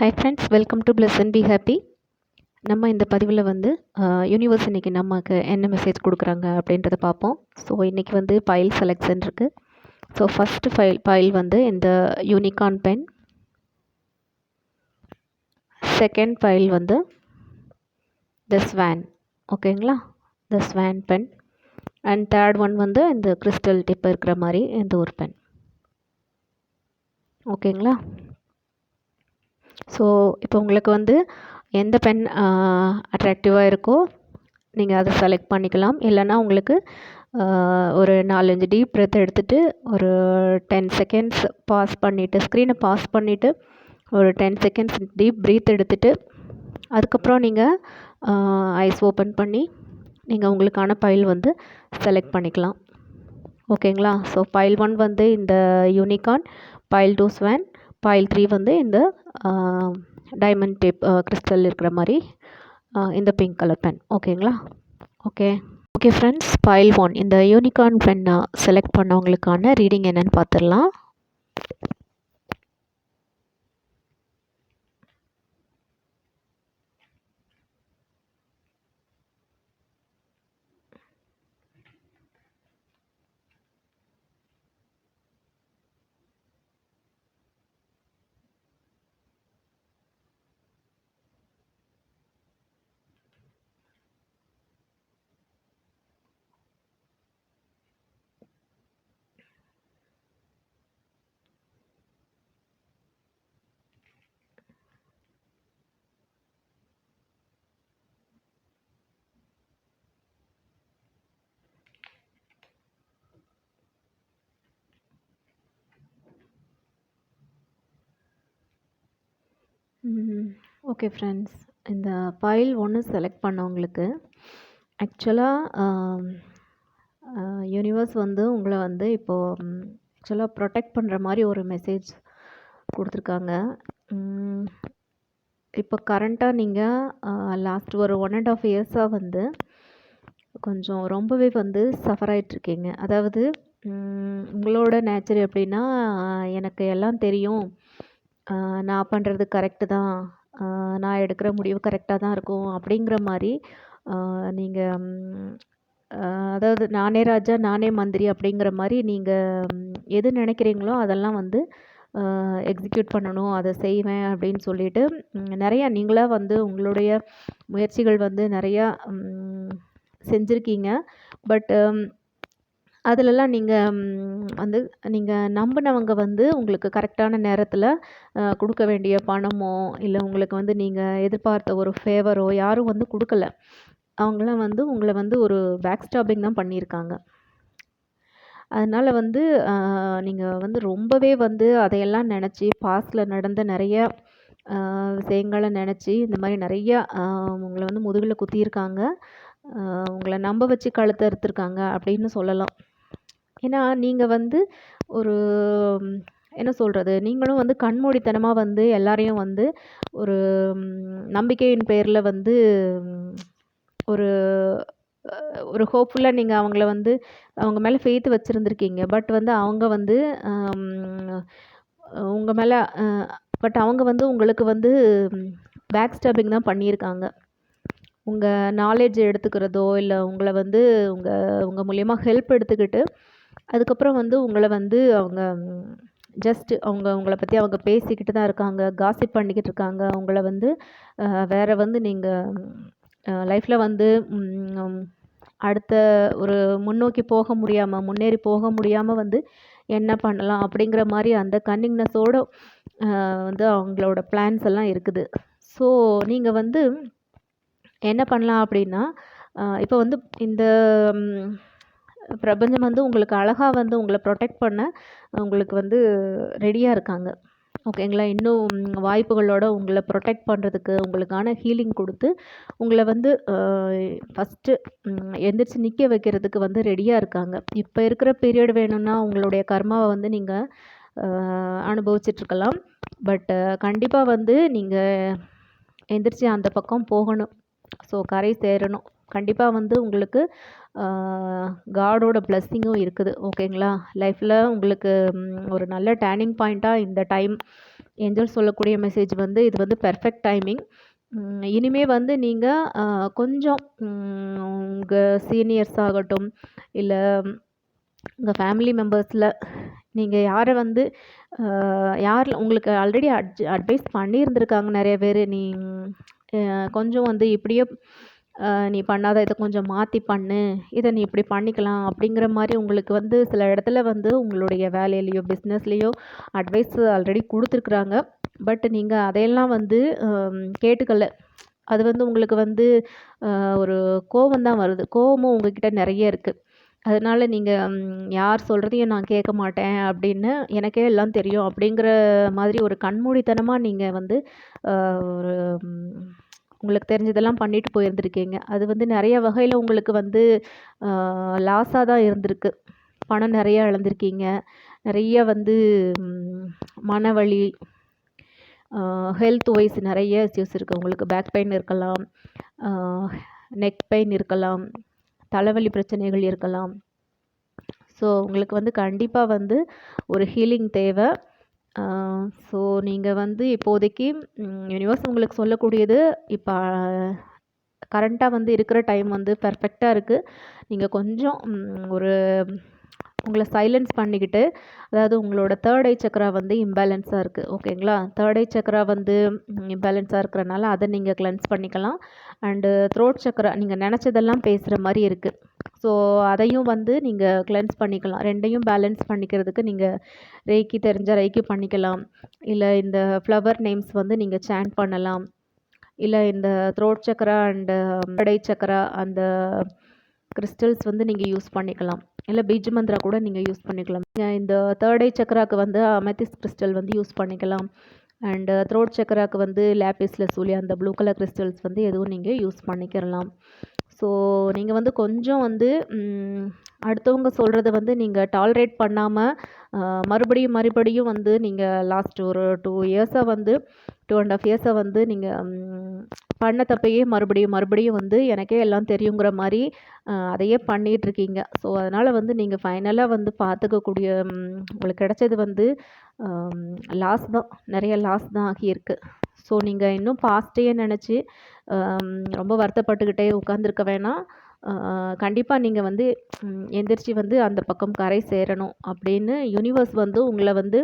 Hi friends welcome to plus and be happy நம்ம இந்த பதிவில் வந்து யூனிவர்ஸ் இன்றைக்கி நமக்கு என்ன மெசேஜ் கொடுக்குறாங்க அப்படின்றத பார்ப்போம். ஸோ இன்றைக்கி வந்து ஃபைல் செலெக்ஷன் இருக்குது ஸோ ஃபஸ்ட்டு ஃபைல் ஃபைல் வந்து இந்த யூனிகான் பென் செகண்ட் ஃபைல் வந்து த ஸ்வேன் ஓகேங்களா the swan pen and third one வந்து இந்த கிறிஸ்டல் டிப் இருக்கிற மாதிரி இந்த ஒரு பென் ஓகேங்களா ஸோ இப்போ உங்களுக்கு வந்து எந்த பென் அட்ராக்டிவாக இருக்கோ நீங்கள் அதை செலக்ட் பண்ணிக்கலாம். இல்லைன்னா உங்களுக்கு ஒரு நாலஞ்சு டீப் பிரெத் எடுத்துகிட்டு ஒரு டென் செகண்ட்ஸ் பாஸ் பண்ணிவிட்டு ஸ்க்ரீனை பாஸ் பண்ணிவிட்டு ஒரு டென் செகண்ட்ஸ் டீப் ப்ரீத் எடுத்துகிட்டு அதுக்கப்புறம் நீங்கள் ஐஸ் ஓப்பன் பண்ணி நீங்கள் உங்களுக்கான பைல் வந்து செலக்ட் பண்ணிக்கலாம். ஓகேங்களா? ஸோ பைல் ஒன் வந்து இந்த unicorn pile two swan pile three வந்து இந்த டைமண்ட் டேப் கிறிஸ்டல் இருக்கிற மாதிரி இந்த பிங்க் கலர் பென் ஓகேங்களா okay okay friends pile one இந்த யூனிகார்ன் பென்னை செலக்ட் பண்ணவங்களுக்கான ரீடிங் என்னென்னு பார்த்துடலாம். ஓகே ஃப்ரெண்ட்ஸ் இந்த ஃபைல் ஒன்று செலக்ட் பண்ணவங்களுக்கு ஆக்சுவலாக யூனிவர்ஸ் um, uh, வந்து உங்களை வந்து இப்போது um, ஆக்சுவலாக ப்ரொடெக்ட் பண்ணுற மாதிரி ஒரு மெசேஜ் கொடுத்துருக்காங்க. இப்போ கரண்ட்டாக நீங்கள் லாஸ்ட் ஒரு ஒன் அண்ட் ஆஃப் இயர்ஸாக வந்து கொஞ்சம் ரொம்பவே வந்து சஃபர் ஆகிட்ருக்கீங்க அதாவது உங்களோட நேச்சர் எப்படின்னா எனக்கு எல்லாம் தெரியும். நான் பண்ணுறது கரெக்டு தான். நான் எடுக்கிற முடிவு கரெக்டாக தான் இருக்கும் அப்படிங்கிற மாதிரி நீங்கள் அதாவது நானே ராஜா நானே மந்திரி அப்படிங்கிற மாதிரி நீங்கள் எது நினைக்கிறீங்களோ அதெல்லாம் வந்து எக்ஸிக்யூட் பண்ணணும் அதை செய்வேன் அப்படின்னு சொல்லிட்டு நிறையா நீங்களாக வந்து உங்களுடைய முயற்சிகள் வந்து நிறையா செஞ்சுருக்கீங்க. பட் அதிலலாம் நீங்கள் வந்து நீங்கள் நம்பினவங்க வந்து உங்களுக்கு கரெக்டான நேரத்தில் கொடுக்க வேண்டிய பணமோ இல்லை உங்களுக்கு வந்து நீங்கள் எதிர்பார்த்த ஒரு ஃபேவரோ யாரும் வந்து கொடுக்கல. அவங்களாம் வந்து உங்களை வந்து ஒரு பேக் ஸ்டாப்பிங் தான் பண்ணியிருக்காங்க அதனால் வந்து நீங்கள் வந்து ரொம்பவே வந்து அதையெல்லாம் நினச்சி பாஸ்டில் நடந்த நிறைய விஷயங்களை நினச்சி இந்த மாதிரி நிறையா உங்களை வந்து முதுகில் குத்தியிருக்காங்க உங்களை நம்ப வச்சு கழுத்தை அறுத்துருக்காங்க அப்படின்னு சொல்லலாம். ஏன்னா நீங்கள் வந்து ஒரு என்ன சொல்கிறது நீங்களும் வந்து கண்மூடித்தனமாக வந்து எல்லாரையும் வந்து ஒரு நம்பிக்கையின் பேரில் வந்து ஒரு ஒரு ஹோப்ஃபுல்லாக நீங்கள் அவங்கள வந்து அவங்க மேலே ஃபெய்த் வச்சுருந்துருக்கீங்க. பட் வந்து அவங்க வந்து உங்கள் மேலே பட் அவங்க வந்து உங்களுக்கு வந்து பேக் ஸ்டாப்பிங் தான் பண்ணியிருக்காங்க. உங்கள் நாலேஜ் எடுத்துக்கிறதோ இல்லை உங்களை வந்து உங்கள் உங்கள் மூலியமாக ஹெல்ப் எடுத்துக்கிட்டு அதுக்கப்புறம் வந்து உங்களை வந்து அவங்க ஜஸ்ட் அவங்க உங்களை பற்றி அவங்க பேசிக்கிட்டு தான் இருக்காங்க காசிப் பண்ணிக்கிட்டு இருக்காங்க. உங்களை வந்து வேறு வந்து நீங்கள் லைஃப்பில் வந்து அடுத்த ஒரு முன்னோக்கி போக முடியாமல் முன்னேறி போக முடியாமல் வந்து என்ன பண்ணலாம் அப்படிங்கிற மாதிரி அந்த கன்னிங்னஸோடு வந்து அவங்களோட பிளான்ஸ் எல்லாம் இருக்குது. ஸோ நீங்கள் வந்து என்ன பண்ணலாம் அப்படின்னா இப்போ வந்து இந்த பிரபஞ்சம் வந்து உங்களுக்கு அழகாக வந்து உங்களை ப்ரொடெக்ட் பண்ண உங்களுக்கு வந்து ரெடியாக இருக்காங்க. ஓகேங்களா இன்னும் வாய்ப்புகளோட உங்களை ப்ரொடெக்ட் பண்ணுறதுக்கு உங்களுக்கான ஹீலிங் கொடுத்து உங்களை வந்து ஃபஸ்ட்டு எந்திரிச்சு நிற்க வைக்கிறதுக்கு வந்து ரெடியாக இருக்காங்க. இப்போ இருக்கிற பீரியட் வேணும்னா உங்களுடைய கர்மாவை வந்து நீங்கள் அனுபவிச்சிட்ருக்கலாம் பட் கண்டிப்பாக வந்து நீங்கள் எந்திரிச்சு அந்த பக்கம் போகணும். ஸோ கரை சேரணும். கண்டிப்பாக வந்து உங்களுக்கு காடோட பிளஸ்ஸிங்கும் இருக்குது. ஓகேங்களா? லைஃப்பில் உங்களுக்கு ஒரு நல்ல டேர்னிங் பாயிண்ட்டாக இந்த டைம் ஏஞ்சல் சொல்லக்கூடிய மெசேஜ் வந்து இது வந்து பெர்ஃபெக்ட் டைமிங். இனிமே வந்து நீங்கள் கொஞ்சம் உங்கள் சீனியர்ஸ் ஆகட்டும் இல்லை உங்கள் ஃபேமிலி மெம்பர்ஸில் நீங்கள் யாரை வந்து யார் உங்களுக்கு ஆல்ரெடி அட்ஜ் அட்வைஸ் பண்ணியிருந்திருக்காங்க நிறைய பேர். நீ கொஞ்சம் வந்து இப்படியே நீ பண்ணாத இதை கொஞ்சம் மாற்றி பண்ணு. இதை நீ இப்படி பண்ணிக்கலாம். அப்படிங்கிற மாதிரி உங்களுக்கு வந்து சில இடத்துல வந்து உங்களுடைய வேலையிலையோ பிஸ்னஸ்லேயோ அட்வைஸ் ஆல்ரெடி கொடுத்துருக்குறாங்க. பட் நீங்கள் அதையெல்லாம் வந்து கேட்டுக்கல. அது வந்து உங்களுக்கு வந்து ஒரு கோவம் தான் வருது. கோவமும் உங்ககிட்ட நிறைய இருக்குது அதனால நீங்கள் யார் சொல்கிறதையும் நான் கேட்க மாட்டேன் அப்படின்னு எனக்கே எல்லாம் தெரியும். அப்படிங்கிற மாதிரி ஒரு கண்மூடித்தனமாக நீங்கள் வந்து ஒரு உங்களுக்கு தெரிஞ்சதெல்லாம் பண்ணிட்டு போயிருந்திருக்கீங்க. அது வந்து நிறைய வகையில் உங்களுக்கு வந்து லாஸாக தான் இருந்திருக்கு. பணம் நிறையா இழந்திருக்கீங்க. நிறைய வந்து மனவழி ஹெல்த் வைஸ் நிறைய இஷ்யூஸ் இருக்குது உங்களுக்கு பேக் பெயின் இருக்கலாம். நெக் பெயின் இருக்கலாம். தலைவலி பிரச்சனைகள் இருக்கலாம். ஸோ உங்களுக்கு வந்து கண்டிப்பாக வந்து ஒரு ஹீலிங் தேவை. ஸோ நீங்கள் வந்து இப்போதைக்கு யூனிவர்ஸ் உங்களுக்கு சொல்லக்கூடியது இப்போ கரண்ட்டாக வந்து இருக்கிற டைம் வந்து பர்ஃபெக்டாக இருக்குது நீங்கள் கொஞ்சம் ஒரு உங்களை சைலன்ஸ் பண்ணிக்கிட்டு அதாவது உங்களோட தேர்ட் ஐ சக்கரா வந்து இம்பேலன்ஸாக இருக்குது ஓகேங்களா தேர்ட் ஐ சக்கரா வந்து இம்பேலன்ஸாக இருக்கிறனால அதை நீங்கள் கிளென்ஸ் பண்ணிக்கலாம். அண்டு த்ரோட் சக்கரா நீங்கள் நினச்சதெல்லாம் பேசுகிற மாதிரி இருக்குது ஸோ அதையும் வந்து நீங்கள் கிளென்ஸ் பண்ணிக்கலாம். ரெண்டையும் பேலன்ஸ் பண்ணிக்கிறதுக்கு நீங்கள் ரேக்கி தெரிஞ்சால் ரேக்கி பண்ணிக்கலாம். இல்லை இந்த ஃப்ளவர் நேம்ஸ் வந்து நீங்கள் சேண்ட் பண்ணலாம். இல்லை இந்த த்ரோட் சக்கரா அண்டு கடை சக்கரா அந்த கிறிஸ்டல்ஸ் வந்து நீங்கள் யூஸ் பண்ணிக்கலாம். இல்லை பீஜ் மந்த்ரா கூட நீங்கள் யூஸ் பண்ணிக்கலாம். இந்த தேர்ட் ஐ சக்கராக்கு வந்து அமெத்திஸ் கிறிஸ்டல் வந்து யூஸ் பண்ணிக்கலாம். அண்டு த்ரோட் சக்கராக்கு வந்து லேபிஸில் சொல்லி அந்த ப்ளூ கலர் கிறிஸ்டல்ஸ் வந்து எதுவும் நீங்கள் யூஸ் பண்ணிக்கிறலாம் ஸோ நீங்கள் வந்து கொஞ்சம் வந்து அடுத்தவங்க சொல்கிறத வந்து நீங்கள் டால்ரேட் பண்ணாமல் மறுபடியும் மறுபடியும் வந்து நீங்கள் லாஸ்ட் ஒரு டூ இயர்ஸாக வந்து டூ அண்ட் ஆஃப் இயர்ஸாக வந்து நீங்கள் பண்ண தப்பையே மறுபடியும் மறுபடியும் வந்து எனக்கே எல்லாம் தெரியுங்கிற மாதிரி அதையே பண்ணிகிட்ருக்கீங்க ஸோ அதனால் வந்து நீங்கள் ஃபைனலாக வந்து பார்த்துக்கக்கூடிய உங்களுக்கு கிடைச்சது வந்து லாஸ் தான். நிறைய லாஸ் தான் ஆகியிருக்கு. ஸோ நீங்கள் இன்னும் பாஸ்ட்டையே நினச்சி ரொம்ப வருத்தப்பட்டுக்கிட்டே உட்காந்துருக்க வேணாம். கண்டிப்பாக நீங்கள் வந்து எந்திரிச்சு வந்து அந்த பக்கம் கரை சேரணும் அப்படின்னு யூனிவர்ஸ் வந்து உங்களை வந்து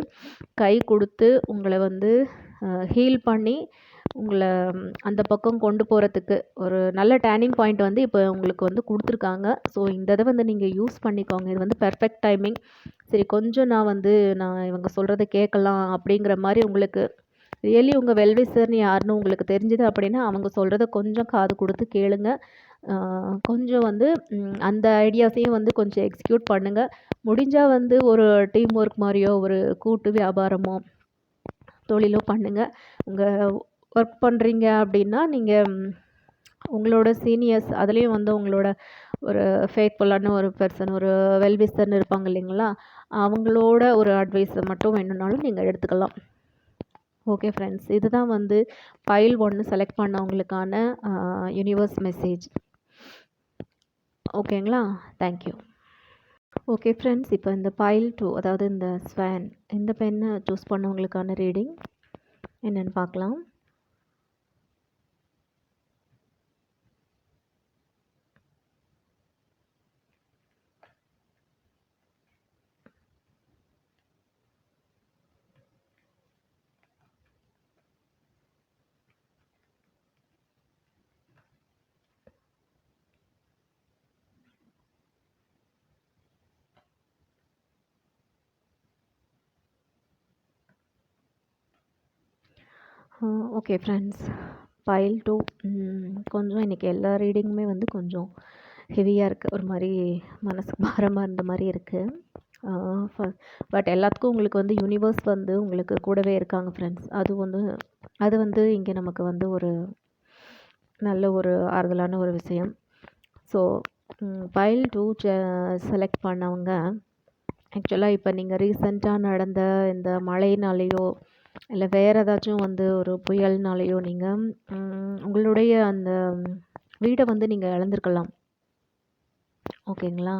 கை கொடுத்து உங்களை வந்து ஹீல் பண்ணி உங்களை அந்த பக்கம் கொண்டு போகிறதுக்கு ஒரு நல்ல டேர்னிங் பாயிண்ட் வந்து இப்போ உங்களுக்கு வந்து கொடுத்துருக்காங்க. ஸோ இந்த இதை வந்து நீங்கள் யூஸ் பண்ணிக்கோங்க. இது வந்து பெர்ஃபெக்ட் டைமிங் சரி கொஞ்சம் நான் வந்து நான் இவங்க சொல்கிறத கேட்கலாம் அப்படிங்கிற மாதிரி உங்களுக்கு ரியலி உங்கள் வெல்விசர்னு யாருன்னு உங்களுக்கு தெரிஞ்சுது அப்படின்னா அவங்க சொல்கிறத கொஞ்சம் காது கொடுத்து கேளுங்க. கொஞ்சம் வந்து அந்த ஐடியாஸையும் வந்து கொஞ்சம் எக்ஸிக்யூட் பண்ணுங்கள் முடிஞ்சால் வந்து ஒரு டீம் ஒர்க் மாதிரியோ ஒரு கூட்டு வியாபாரமோ தொழிலோ பண்ணுங்கள் உங்கள் ஒர்க் பண்ணுறீங்க அப்படின்னா நீங்கள் உங்களோட சீனியர்ஸ் அதுலேயும் வந்து உங்களோட ஒரு ஃபேத்ஃபுல்லான ஒரு பர்சன் ஒரு வெல்விஸ்டர்னு இருப்பாங்க இல்லைங்களா? அவங்களோட ஒரு அட்வைஸை மட்டும் வேணும்னாலும் நீங்கள் எடுத்துக்கலாம். ஓகே ஃப்ரெண்ட்ஸ் இதுதான் வந்து ஃபைல் ஒன்று செலக்ட் பண்ணவங்களுக்கான யூனிவர்ஸ் மெசேஜ் ஓகேங்களா தேங்க்யூ ஓகே ஃப்ரெண்ட்ஸ் இப்போ இந்த பைல் டூ அதாவது இந்த ஸ்வேன் இந்த பெண்ணை சூஸ் பண்ணவங்களுக்கான ரீடிங் என்னென்னு பார்க்கலாம். ஓகே ஃப்ரெண்ட்ஸ் ஃபைல் டூ கொஞ்சம் இன்றைக்கி எல்லா ரீடிங்குமே வந்து கொஞ்சம் ஹெவியாக இருக்குது ஒரு மாதிரி மனசுக்கு பாரமாக இருந்த மாதிரி இருக்குது பட் எல்லாத்துக்கும் உங்களுக்கு வந்து யூனிவர்ஸ் வந்து உங்களுக்கு கூடவே இருக்காங்க ஃப்ரெண்ட்ஸ் அது வந்து அது வந்து இங்கே நமக்கு வந்து ஒரு நல்ல ஒரு ஆறுதலான ஒரு விஷயம். ஸோ ஃபைல் டூ செலக்ட் பண்ணவங்க ஆக்சுவலாக இப்போ நீங்கள் ரீசெண்டாக நடந்த இந்த மழையினாலேயோ இல்லை வேறு ஏதாச்சும் வந்து ஒரு புயல்னாலேயோ நீங்கள் உங்களுடைய அந்த வீடை வந்து நீங்கள் இழந்திருக்கலாம். ஓகேங்களா?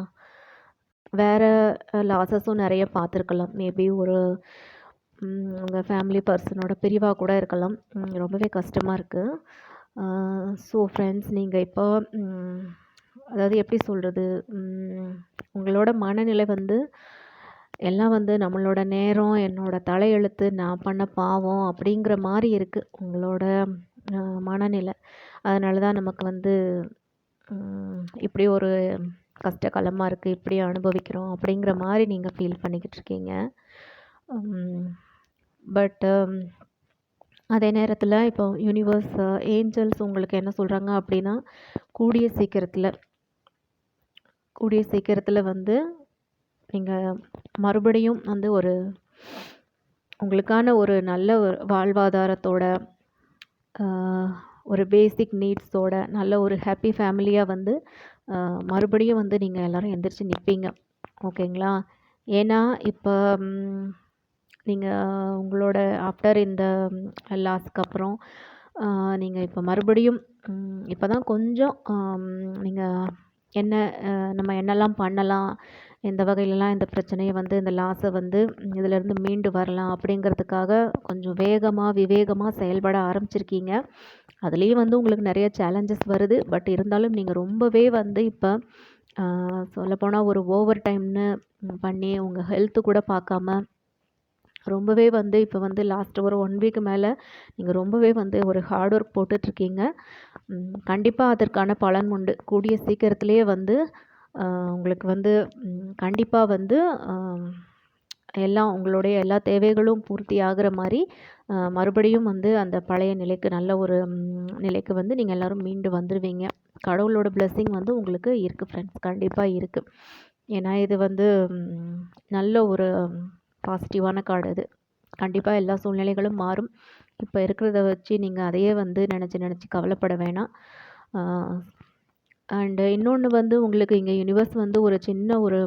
வேறு லாஸஸும் நிறைய பார்த்துருக்கலாம். மேபி ஒரு உங்கள் ஃபேமிலி பர்சனோட பிரிவாக கூட இருக்கலாம். ரொம்பவே கஷ்டமாக இருக்குது ஸோ ஃப்ரெண்ட்ஸ் நீங்கள் இப்போ அதாவது எப்படி சொல்கிறது உங்களோட மனநிலை வந்து எல்லாம் வந்து நம்மளோட நேரம் என்னோடய தலையெழுத்து நான் பண்ண பாவம் அப்படிங்கிற மாதிரி இருக்குது உங்களோட மனநிலை. அதனால தான் நமக்கு வந்து இப்படி ஒரு கஷ்டகாலமாக இருக்குது இப்படி அனுபவிக்கிறோம் அப்படிங்கிற மாதிரி நீங்கள் ஃபீல் பண்ணிக்கிட்டு இருக்கீங்க. பட்டு அதே நேரத்தில் இப்போ யூனிவர்ஸ் ஏஞ்சல்ஸ் உங்களுக்கு என்ன சொல்கிறாங்க அப்படின்னா கூடிய சீக்கிரத்தில் கூடிய சீக்கிரத்தில் வந்து நீங்கள் மறுபடியும் வந்து ஒரு உங்களுக்கான ஒரு நல்ல ஒரு வாழ்வாதாரத்தோட ஒரு பேசிக் நீட்ஸோட நல்ல ஒரு ஹாப்பி ஃபேமிலியாக வந்து மறுபடியும் வந்து நீங்கள் எல்லோரும் எந்திரிச்சு நிற்பீங்க ஓகேங்களா? ஏன்னா இப்போ நீங்கள் உங்களோட ஆஃப்டர் இந்த லாஸ்க்கு அப்புறம் நீங்கள் இப்போ மறுபடியும் இப்போ தான் கொஞ்சம் நீங்கள் என்ன நம்ம என்னெல்லாம் பண்ணலாம் எந்த வகையிலலாம் இந்த பிரச்சனையை வந்து இந்த லாஸை வந்து இதிலேருந்து மீண்டு வரலாம் அப்படிங்கிறதுக்காக கொஞ்சம் வேகமாக விவேகமாக செயல்பட ஆரம்பிச்சிருக்கீங்க. அதுலேயும் வந்து உங்களுக்கு நிறைய சேலஞ்சஸ் வருது. பட் இருந்தாலும் நீங்கள் ரொம்பவே வந்து இப்போ சொல்லப்போனால் ஒரு ஓவர் டைம்னு பண்ணி உங்கள் ஹெல்த்து கூட பார்க்காம ரொம்பவே வந்து இப்போ வந்து லாஸ்ட் ஒரு ஒன் வீக் மேலே நீங்கள் ரொம்பவே வந்து ஒரு ஹார்ட் ஒர்க் போட்டுட்ருக்கீங்க கண்டிப்பாக அதற்கான பலன் உண்டு. கூடிய சீக்கிரத்துலேயே வந்து உங்களுக்கு வந்து கண்டிப்பாக வந்து எல்லாம் உங்களுடைய எல்லா தேவைகளும் பூர்த்தி ஆகிற மாதிரி மறுபடியும் வந்து அந்த பழைய நிலைக்கு நல்ல ஒரு நிலைக்கு வந்து நீங்கள் எல்லோரும் மீண்டு வந்துடுவீங்க கடவுளோட பிளெஸ்ஸிங் வந்து உங்களுக்கு இருக்குது ஃப்ரெண்ட்ஸ் கண்டிப்பாக இருக்குது ஏன்னா இது வந்து நல்ல ஒரு பாசிட்டிவான கார்டு இது கண்டிப்பாக எல்லா சூழ்நிலைகளும் மாறும். இப்போ இருக்கிறத வச்சு நீங்கள் அதையே வந்து நினச்சி நினச்சி கவலைப்பட வேணாம். அண்டு இன்னொன்று வந்து உங்களுக்கு இங்கே யூனிவர்ஸ் வந்து ஒரு சின்ன ஒரு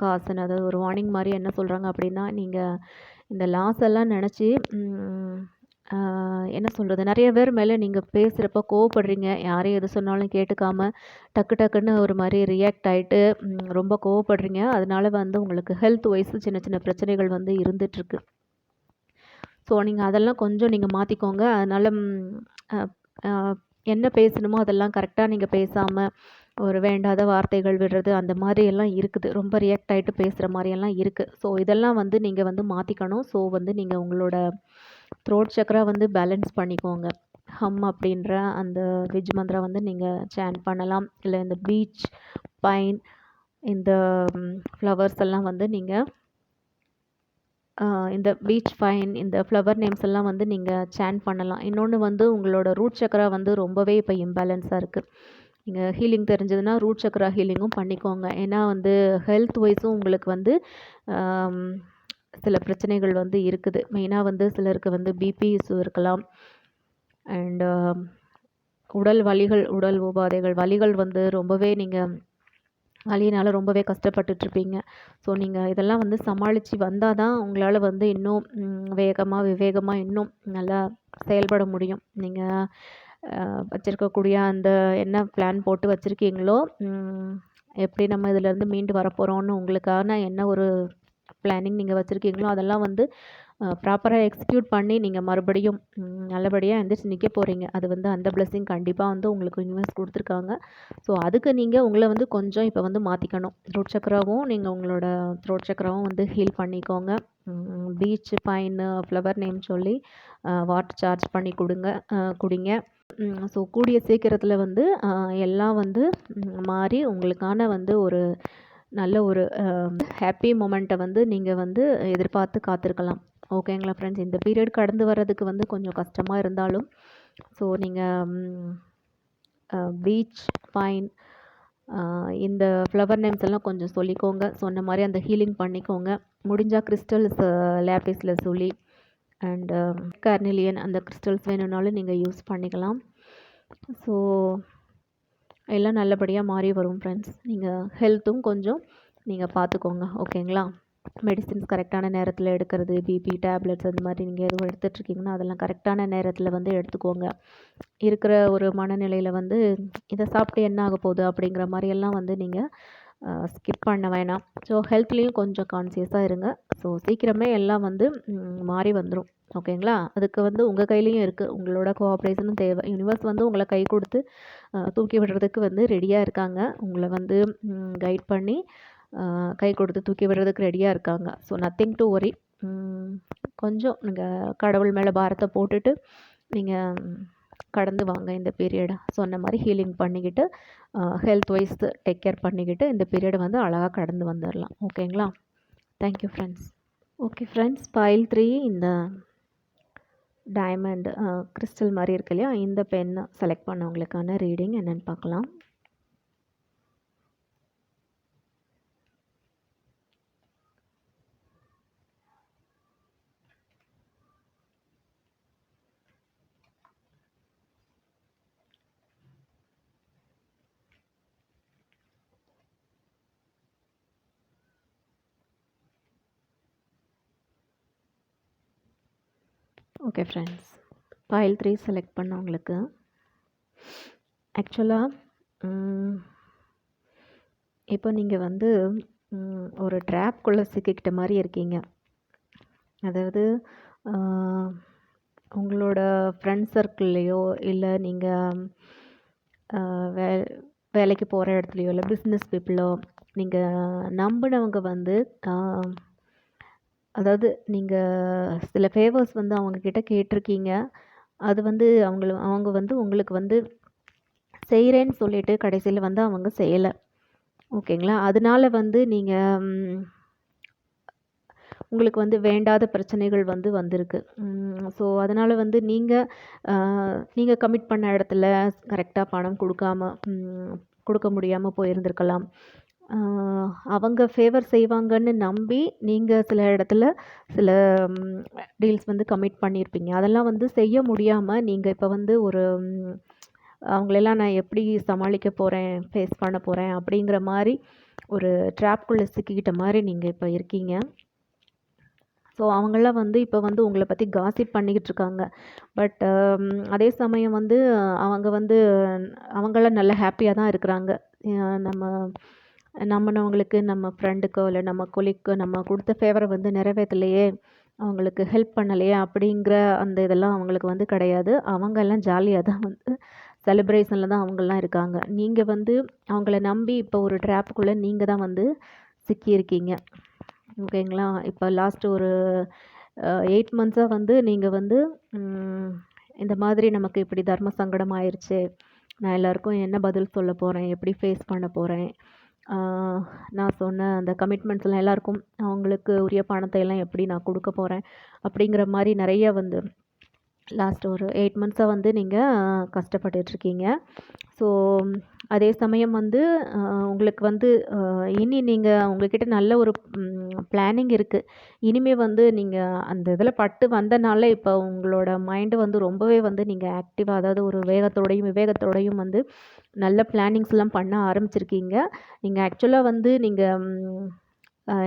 காசன் அதாவது ஒரு வார்னிங் மாதிரி என்ன சொல்கிறாங்க அப்படின்னா நீங்கள் இந்த லாஸ் எல்லாம் நினச்சி என்ன சொல்கிறது நிறைய பேர் மேலே நீங்கள் பேசுகிறப்ப கோவப்படுறீங்க. யாரையும் எது சொன்னாலும் கேட்டுக்காமல் டக்கு டக்குன்னு ஒரு மாதிரி ரியாக்ட் ஆகிட்டு ரொம்ப கோவப்படுறீங்க. அதனால வந்து உங்களுக்கு ஹெல்த் வைஸ் சின்ன சின்ன பிரச்சனைகள் வந்து இருந்துகிட்ருக்கு ஸோ நீங்கள் அதெல்லாம் கொஞ்சம் நீங்கள் மாற்றிக்கோங்க அதனால் என்ன பேசணுமோ அதெல்லாம் கரெக்டாக நீங்கள் பேசாமல் ஒரு வேண்டாத வார்த்தைகள் விடுறது அந்த மாதிரி எல்லாம் இருக்குது. ரொம்ப ரியாக்ட் ஆகிட்டு பேசுகிற மாதிரியெல்லாம் இருக்குது ஸோ இதெல்லாம் வந்து நீங்கள் வந்து மாற்றிக்கணும் ஸோ வந்து நீங்கள் உங்களோட த்ரோட் சக்கரா வந்து பேலன்ஸ் பண்ணிக்கோங்க. ஹம் அப்படின்ற அந்த விஜ் மந்திரம் வந்து நீங்கள் சேன் பண்ணலாம். இல்லை இந்த பீச் பைன் இந்த ஃப்ளவர்ஸ் எல்லாம் வந்து நீங்கள் இந்த பீச் ஃபைன் இந்த ஃப்ளவர் நேம்ஸ் எல்லாம் வந்து நீங்கள் சேன் பண்ணலாம். இன்னொன்று வந்து உங்களோட ரூட் சக்கரா வந்து ரொம்பவே இப்போ இம்பேலன்ஸாக இருக்குது நீங்கள் ஹீலிங் தெரிஞ்சதுன்னா ரூட் சக்கரா ஹீலிங்கும் பண்ணிக்கோங்க. ஏன்னா வந்து ஹெல்த் வைஸும் உங்களுக்கு வந்து சில பிரச்சனைகள் வந்து இருக்குது. மெயினாக வந்து சிலருக்கு வந்து பிபி இஷ்யூ இருக்கலாம். அண்டு உடல் வலிகள் உடல் உபாதைகள் வலிகள் வந்து ரொம்பவே நீங்கள் வலியினால் ரொம்பவே கஷ்டப்பட்டுட்ருப்பீங்க. ஸோ நீங்கள் இதெல்லாம் வந்து சமாளித்து வந்தால் தான் உங்களால் வந்து இன்னும் வேகமாக விவேகமாக இன்னும் நல்லா செயல்பட முடியும். நீங்கள் வச்சுருக்கக்கூடிய அந்த என்ன பிளான் போட்டு வச்சுருக்கீங்களோ எப்படி நம்ம இதிலேருந்து மீண்டு வரப்போகிறோன்னு உங்களுக்கான என்ன ஒரு பிளானிங் நீங்கள் வச்சுருக்கீங்களோ அதெல்லாம் வந்து ப்ராப்பராக எக்ஸிக்யூட் பண்ணி நீங்கள் மறுபடியும் நல்லபடியாக எந்திரிச்சு நிற்க போகிறீங்க அது வந்து அந்த பிளெஸ்ஸிங் கண்டிப்பாக வந்து உங்களுக்கு யூனிவர்ஸ் கொடுத்துருக்காங்க. ஸோ அதுக்கு நீங்கள் உங்களை வந்து கொஞ்சம் இப்போ வந்து மாற்றிக்கணும் த்ரோட் சக்கராவும் நீங்கள் உங்களோட த்ரோட் சக்கராவும் வந்து ஹீல் பண்ணிக்கோங்க. பீச் பைன் ஃப்ளவர் நேம் சொல்லி வாட்டர் சார்ஜ் பண்ணி கொடுங்க குடிங்க. ஸோ கூடிய சீக்கிரத்தில் வந்து எல்லாம் வந்து மாறி உங்களுக்கான வந்து ஒரு நல்ல ஒரு ஹாப்பி மூமெண்ட்டை வந்து நீங்கள் வந்து எதிர்பார்த்து காத்திருக்கலாம். ஓகேங்களா ஃப்ரெண்ட்ஸ் இந்த பீரியட் கடந்து வர்றதுக்கு வந்து கொஞ்சம் கஷ்டமாக இருந்தாலும் ஸோ நீங்கள் பீச் ஃபைன் இந்த ஃப்ளவர் நேம்ஸ் எல்லாம் கொஞ்சம் சொல்லிக்கோங்க. சொன்ன மாதிரி அந்த ஹீலிங் பண்ணிக்கோங்க. முடிஞ்சால் கிறிஸ்டல்ஸ் லேபிஸில் சொல்லி அண்டு கர்னிலியன் அந்த கிறிஸ்டல்ஸ் வேணும்னாலும் நீங்கள் யூஸ் பண்ணிக்கலாம். ஸோ எல்லாம் நல்லபடியாக மாறி வரும் ஃப்ரெண்ட்ஸ் நீங்கள் ஹெல்த்தும் கொஞ்சம் நீங்கள் பார்த்துக்கோங்க ஓகேங்களா மெடிசின்ஸ் கரெக்டான நேரத்தில் எடுக்கிறது பிபி டேப்லெட்ஸ் அந்த மாதிரி நீங்கள் எதுவும் எடுத்துகிட்ருக்கீங்கன்னா அதெல்லாம் கரெக்டான நேரத்தில் வந்து எடுத்துக்கோங்க. இருக்கிற ஒரு மனநிலையில் வந்து இதை சாப்பிட்டு என்ன ஆக போகுது அப்படிங்கிற மாதிரியெல்லாம் வந்து நீங்கள் ஸ்கிப் பண்ண வேணாம். ஸோ ஹெல்த்லேயும் கொஞ்சம் கான்சியஸாக இருங்க. ஸோ சீக்கிரமே எல்லாம் வந்து மாறி வந்துடும் ஓகேங்களா? அதுக்கு வந்து உங்கள் கையிலையும் இருக்குது உங்களோட கோஆப்ரேஷனும் தேவை. யூனிவர்ஸ் வந்து உங்களை கை கொடுத்து தூக்கி விடுறதுக்கு வந்து ரெடியாக இருக்காங்க. உங்களை வந்து கைட் பண்ணி கை கொடுத்து தூக்கி விடுறதுக்கு ரெடியாக இருக்காங்க. ஸோ நத்திங் டு ஒரி கொஞ்சம் நீங்கள் கடவுள் மேலே பாரத்தை போட்டுட்டு நீங்கள் கடந்து வாங்க இந்த பீரியடை சொன்ன மாதிரி ஹீலிங் பண்ணிக்கிட்டு ஹெல்த் வைஸ் டேக் கேர் பண்ணிக்கிட்டு இந்த பீரியடை வந்து அழகாக கடந்து வந்துடலாம் ஓகேங்களா? Thank you friends okay friends pile three இந்த டைமண்ட் கிறிஸ்டல் மாதிரி இருக்கு இல்லையா? இந்த பென்னை செலக்ட் பண்ணவங்களுக்கான ரீடிங் என்னென்னு பார்க்கலாம். Okay friends pile three select பண்ணவங்களுக்கு. ஆக்சுவலாக இப்போ நீங்கள் வந்து ஒரு ட்ராப்குள்ளே சிக்கிக்கிட்ட மாதிரி இருக்கீங்க. அதாவது உங்களோட ஃப்ரெண்ட் சர்க்கிள்லேயோ இல்லை நீங்கள் வே வேலைக்கு போகிற இடத்துலையோ இல்லை பிஸ்னஸ் பீப்புளோ நீங்கள் நம்பினவங்க வந்து அதாவது நீங்கள் சில ஃபேவர்ஸ் வந்து அவங்கக்கிட்ட கேட்டிருக்கீங்க. அது வந்து அவங்கள அவங்க வந்து உங்களுக்கு வந்து செய்கிறேன்னு சொல்லிட்டு கடைசியில் வந்து அவங்க செய்யலை. ஓகேங்களா? அதனால வந்து நீங்கள் உங்களுக்கு வந்து வேண்டாத பிரச்சனைகள் வந்து வந்திருக்கு. ஸோ அதனால் வந்து நீங்கள் நீங்கள் கமிட் பண்ண இடத்துல கரெக்டாக பணம் கொடுக்காம கொடுக்க முடியாமல் போயிருந்திருக்கலாம். அவங்க ஃபேவர் செய்வாங்கன்னு நம்பி நீங்கள் சில இடத்துல சில டீல்ஸ் வந்து கமிட் பண்ணியிருப்பீங்க அதெல்லாம் வந்து செய்ய முடியாமல் நீங்கள் இப்போ வந்து ஒரு அவங்களெல்லாம் நான் எப்படி சமாளிக்க போகிறேன் ஃபேஸ் பண்ண போகிறேன் அப்படிங்கிற மாதிரி ஒரு ட்ராப்குள்ளே சிக்கிக்கிட்ட மாதிரி நீங்கள் இப்போ இருக்கீங்க. ஸோ அவங்களாம் வந்து இப்போ வந்து உங்களை பற்றி காசிப் பண்ணிக்கிட்டு இருக்காங்க. பட் அதே சமயம் வந்து அவங்க வந்து அவங்களாம் நல்ல ஹாப்பியாக தான் இருக்கிறாங்க. நம்ம நம்மனவங்களுக்கு நம்ம ஃப்ரெண்டுக்கோ இல்லை நம்ம கொலிக்கோ நம்ம கொடுத்த ஃபேவரை வந்து நிறைவேற்றலையே அவங்களுக்கு ஹெல்ப் பண்ணலையே அப்படிங்கிற அந்த இதெல்லாம் அவங்களுக்கு வந்து கிடையாது. அவங்கெல்லாம் ஜாலியாக தான் வந்து செலிப்ரேஷனில் தான் அவங்கெல்லாம் இருக்காங்க. நீங்கள் வந்து அவங்கள நம்பி இப்போ ஒரு ட்ராப்புக்குள்ளே நீங்கள் தான் வந்து சிக்கியிருக்கீங்க. ஓகேங்களா இப்போ லாஸ்ட்டு ஒரு எயிட் மந்த்ஸாக வந்து நீங்கள் வந்து இந்த மாதிரி நமக்கு இப்படி தர்ம சங்கடம் ஆயிடுச்சு நான் எல்லாருக்கும் என்ன பதில் சொல்ல போகிறேன் எப்படி ஃபேஸ் பண்ண போகிறேன் நான் சொன்ன அந்த கமிட்மெண்ட்ஸ்லாம் எல்லாருக்கும் அவங்களுக்கு உரிய பணத்தை எல்லாம் எப்படி நான் கொடுக்க போகிறேன் அப்படிங்கிற மாதிரி நிறைய வந்து லாஸ்ட் ஒரு எயிட் மந்த்ஸாக வந்து நீங்கள் கஷ்டப்பட்டுட்ருக்கீங்க ஸோ அதே சமயம் வந்து உங்களுக்கு வந்து இனி நீங்கள் உங்கள்கிட்ட நல்ல ஒரு பிளானிங் இருக்குது இனிமே வந்து நீங்கள் அந்த இதில் பட்டு வந்தனால இப்போ உங்களோட மைண்டு வந்து ரொம்பவே வந்து நீங்கள் ஆக்டிவாக அதாவது ஒரு வேகத்தோடையும் விவேகத்தோடையும் வந்து நல்ல பிளானிங்ஸ்லாம் பண்ண ஆரம்பிச்சிருக்கீங்க. நீங்கள் ஆக்சுவலாக வந்து நீங்கள்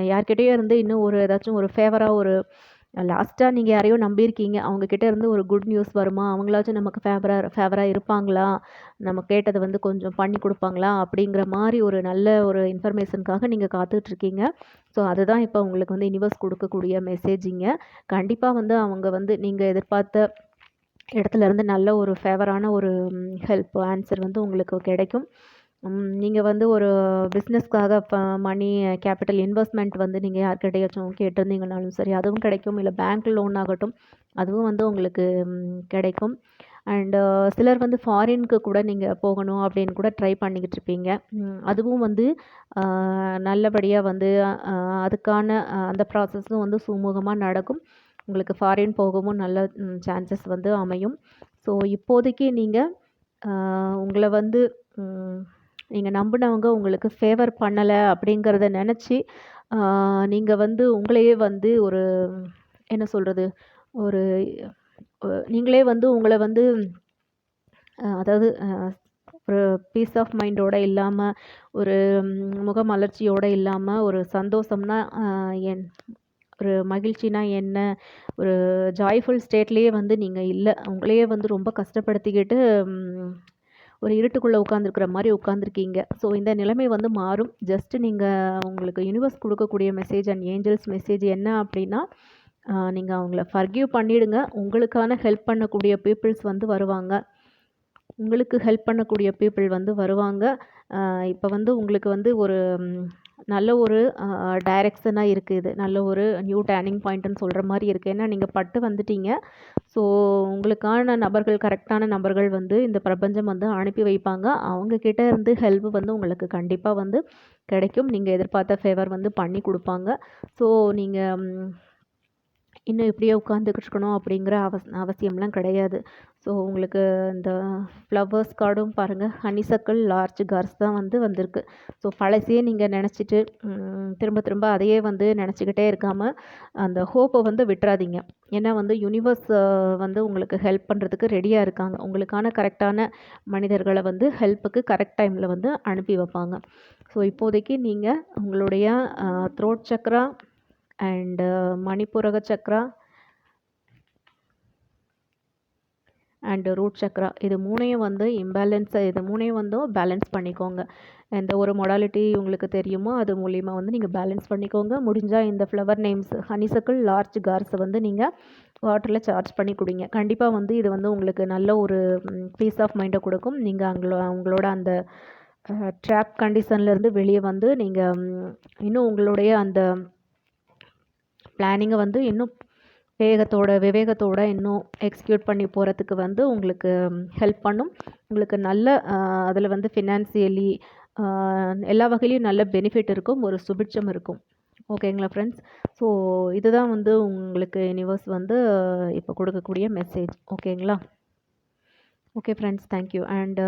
யார்கிட்டயோ இருந்து இன்னும் ஒரு ஏதாச்சும் ஒரு ஃபேவராக ஒரு லாஸ்ட்டாக நீங்கள் யாரையோ நம்பியிருக்கீங்க. அவங்கக்கிட்ட இருந்து ஒரு குட் நியூஸ் வருமா? அவங்களாச்சும் நமக்கு ஃபேவராக ஃபேவராக இருப்பாங்களா? நம்ம கேட்டதை வந்து கொஞ்சம் பண்ணி கொடுப்பாங்களா? அப்படிங்கிற மாதிரி ஒரு நல்ல ஒரு இன்ஃபர்மேஷனுக்காக நீங்கள் காத்துட்ருக்கீங்க. ஸோ அதுதான் இப்போ உங்களுக்கு வந்து யூனிவர்ஸ் கொடுக்கக்கூடிய மெசேஜிங்க கண்டிப்பாக வந்து அவங்க வந்து நீங்கள் எதிர்பார்த்த இடத்துல இருந்து நல்ல ஒரு ஃபேவரான ஒரு ஹெல்ப் ஆன்சர் வந்து உங்களுக்கு கிடைக்கும். நீங்கள் வந்து ஒரு பிஸ்னஸ்க்காக இப்போ மணி கேபிட்டல் இன்வெஸ்ட்மெண்ட் வந்து நீங்கள் யார்கிட்டயாச்சும் கேட்டிருந்தீங்கனாலும் சரி அதுவும் கிடைக்கும். இல்லை பேங்க் லோன் ஆகட்டும் அதுவும் வந்து உங்களுக்கு கிடைக்கும். அண்டு சிலர் வந்து ஃபாரினுக்கு கூட நீங்கள் போகணும் அப்படின்னு கூட ட்ரை பண்ணிக்கிட்டு இருப்பீங்க. அதுவும் வந்து நல்லபடியாக வந்து அதுக்கான அந்த ப்ராசஸும் வந்து சுமூகமாக நடக்கும். உங்களுக்கு ஃபாரின் போகவும் நல்ல சான்சஸ் வந்து அமையும். ஸோ இப்போதைக்கு நீங்கள் உங்களை வந்து நீங்கள் நம்பினவங்க உங்களுக்கு ஃபேவர் பண்ணலை அப்படிங்கிறத நினச்சி நீங்கள் வந்து உங்களையே வந்து ஒரு என்ன சொல்கிறது ஒரு நீங்களே வந்து உங்களை வந்து அதாவது ஒரு பீஸ் ஆஃப் மைண்டோட இல்லாமல் ஒரு முகமலர்ச்சியோடு இல்லாமல் ஒரு சந்தோஷம்னா என் ஒரு மகிழ்ச்சினா என்ன ஒரு ஜாய்ஃபுல் ஸ்டேட்லேயே வந்து நீங்கள் இல்லை உங்களையே வந்து ரொம்ப கஷ்டப்படுத்திக்கிட்டு ஒரு இருட்டுக்குள்ளே உட்காந்துருக்குற மாதிரி உட்காந்துருக்கீங்க ஸோ இந்த நிலைமை வந்து மாறும். ஜஸ்ட்டு நீங்கள் உங்களுக்கு யூனிவர்ஸ் கொடுக்கக்கூடிய மெசேஜ் அண்ட் ஏஞ்சல்ஸ் மெசேஜ் என்ன அப்படின்னா நீங்கள் அவங்கள ஃபர்கியூ பண்ணிவிடுங்க உங்களுக்கான ஹெல்ப் பண்ணக்கூடிய பீப்புள்ஸ் வந்து வருவாங்க. உங்களுக்கு ஹெல்ப் பண்ணக்கூடிய பீப்புள் வந்து வருவாங்க. இப்போ வந்து உங்களுக்கு வந்து ஒரு நல்ல ஒரு டைரெக்ஷனாக இருக்குது இது. நல்ல ஒரு நியூ டேர்னிங் பாயிண்ட்டுன்னு சொல்கிற மாதிரி இருக்குது ஏன்னா நீங்கள் பட்டு வந்துட்டீங்க. ஸோ உங்களுக்கான நபர்கள் கரெக்டான நபர்கள் வந்து இந்த பிரபஞ்சம் வந்து அனுப்பி வைப்பாங்க. அவங்கக்கிட்ட இருந்து ஹெல்ப் வந்து உங்களுக்கு கண்டிப்பாக வந்து கிடைக்கும். நீங்கள் எதிர்பார்த்த ஃபேவர் வந்து பண்ணி கொடுப்பாங்க. ஸோ நீங்கள் இன்னும் இப்படியே உட்காந்துக்கிட்டு இருக்கணும் அப்படிங்கிற அவஸ் அவசியம்லாம் கிடையாது. ஸோ உங்களுக்கு இந்த ஃப்ளவர்ஸ் கார்டும் பாருங்கள் ஹனிசக்கல் லார்ஜ் கார்ஸ் தான் வந்து வந்திருக்கு. ஸோ பழசையே நீங்கள் நினச்சிட்டு திரும்ப திரும்ப அதையே வந்து நினச்சிக்கிட்டே இருக்காமல் அந்த ஹோப்பை வந்து விட்டுறாதீங்க. ஏன்னா வந்து யூனிவர்ஸ் வந்து உங்களுக்கு ஹெல்ப் பண்ணுறதுக்கு ரெடியாக இருக்காங்க. உங்களுக்கான கரெக்டான மனிதர்களை வந்து ஹெல்ப்புக்கு கரெக்ட் டைமில் வந்து அனுப்பி வைப்பாங்க. ஸோ இப்போதைக்கு நீங்கள் உங்களுடைய throat chakra and Manipuraka chakra and root chakra இது மூணையும் வந்து இம்பேலன்ஸை இது மூணையும் வந்து பேலன்ஸ் பண்ணிக்கோங்க. எந்த ஒரு மொடாலிட்டி உங்களுக்கு தெரியுமோ அது மூலியமாக வந்து நீங்கள் பேலன்ஸ் பண்ணிக்கோங்க. முடிஞ்சால் இந்த ஃப்ளவர் நேம்ஸ் ஹனிசக்கிள் லார்ஜ் கார்ஸை வந்து நீங்கள் வாட்டரில் சார்ஜ் பண்ணி குடிங்க. கண்டிப்பாக வந்து இது வந்து உங்களுக்கு நல்ல ஒரு பீஸ் ஆஃப் மைண்டை கொடுக்கும். நீங்கள் அவங்களோ அவங்களோட அந்த ட்ராப் கண்டிஷன்லேருந்து வெளியே வந்து நீங்கள் இன்னும் உங்களுடைய அந்த பிளானிங்கை வந்து இன்னும் வேகத்தோட விவேகத்தோட இன்னும் எக்ஸிக்யூட் பண்ணி போகிறதுக்கு வந்து உங்களுக்கு ஹெல்ப் பண்ணும். உங்களுக்கு நல்ல அதில் வந்து ஃபினான்சியலி எல்லா வகையிலையும் நல்ல பெனிஃபிட் இருக்கும். ஒரு சுபிட்சம் இருக்கும். ஓகேங்களா ஃப்ரெண்ட்ஸ் ஸோ இதுதான் வந்து உங்களுக்கு யூனிவர்ஸ் வந்து இப்போ கொடுக்கக்கூடிய மெசேஜ் ஓகேங்களா okay friends thank you and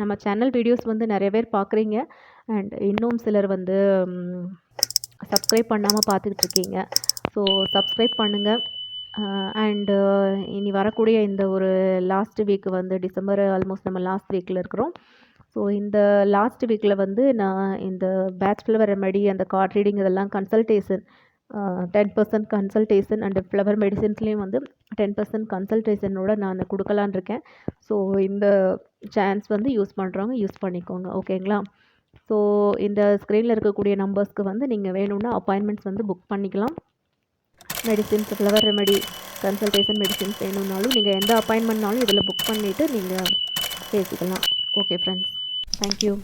நம்ம சேனல் வீடியோஸ் வந்து நிறைய பேர் பார்க்குறீங்க. அண்ட் இன்னும் சிலர் வந்து சப்ஸ்கிரைப் பண்ணாமல் பார்த்துக்கிட்டு இருக்கீங்க ஸோ சப்ஸ்கிரைப் பண்ணுங்கள் அண்டு இனி வரக்கூடிய இந்த ஒரு லாஸ்ட் வீக் வந்து டிசம்பர் ஆல்மோஸ்ட் நம்ம லாஸ்ட் வீக்கில் இருக்கிறோம். ஸோ இந்த லாஸ்ட் வீக்கில் வந்து நான் இந்த பேட்ச் ஃப்ளவர் ரெமெடி அந்த கார்ட் ரீடிங் இதெல்லாம் consultation ten percent consultation and flower மெடிசின்ஸ்லேயும் வந்து டென் பர்சன்ட் கன்சல்டேஷனோட நான் கொடுக்கலான் இருக்கேன். ஸோ இந்த சான்ஸ் வந்து யூஸ் பண்ணுறவங்க யூஸ் பண்ணிக்கோங்க. ஓகேங்களா ஸோ இந்த ஸ்க்ரீனில் இருக்கக்கூடிய நம்பர்ஸ்க்கு வந்து நீங்கள் வேணும்னா அப்பாயின்மெண்ட்ஸ் வந்து புக் பண்ணிக்கலாம். Medicines flower remedy consultation medicines வேணும்னாலும் நீங்கள் எந்த அப்பாயின்மெண்ட்னாலும் இதில் புக் பண்ணிவிட்டு நீங்கள் பேசிக்கலாம். Okay friends thank you